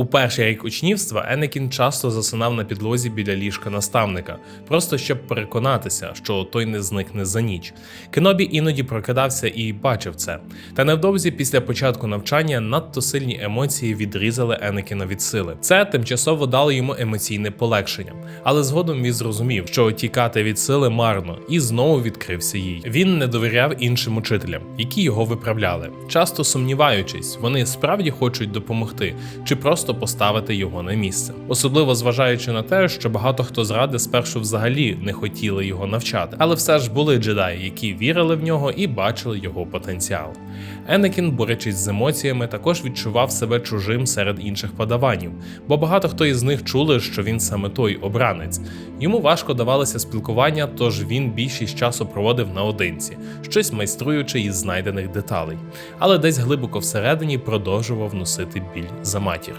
У перший рік учнівства Енекін часто засинав на підлозі біля ліжка наставника, просто щоб переконатися, що той не зникне за ніч. Кенобі іноді прокидався і бачив це. Та невдовзі після початку навчання надто сильні емоції відрізали Енекіна від сили. Це тимчасово дало йому емоційне полегшення, але згодом він зрозумів, що тікати від сили марно, і знову відкрився їй. Він не довіряв іншим учителям, які його виправляли, часто сумніваючись, вони справді хочуть допомогти чи просто поставити його на місце, особливо зважаючи на те, що багато хто з ради спершу взагалі не хотіли його навчати, але все ж були джедаї, які вірили в нього і бачили його потенціал. Енекін, борючись з емоціями, також відчував себе чужим серед інших подаванів, бо багато хто із них чули, що він саме той обранець. Йому важко давалося спілкування, тож він більшість часу проводив наодинці, щось майструючи із знайдених деталей, але десь глибоко всередині продовжував носити біль за матір.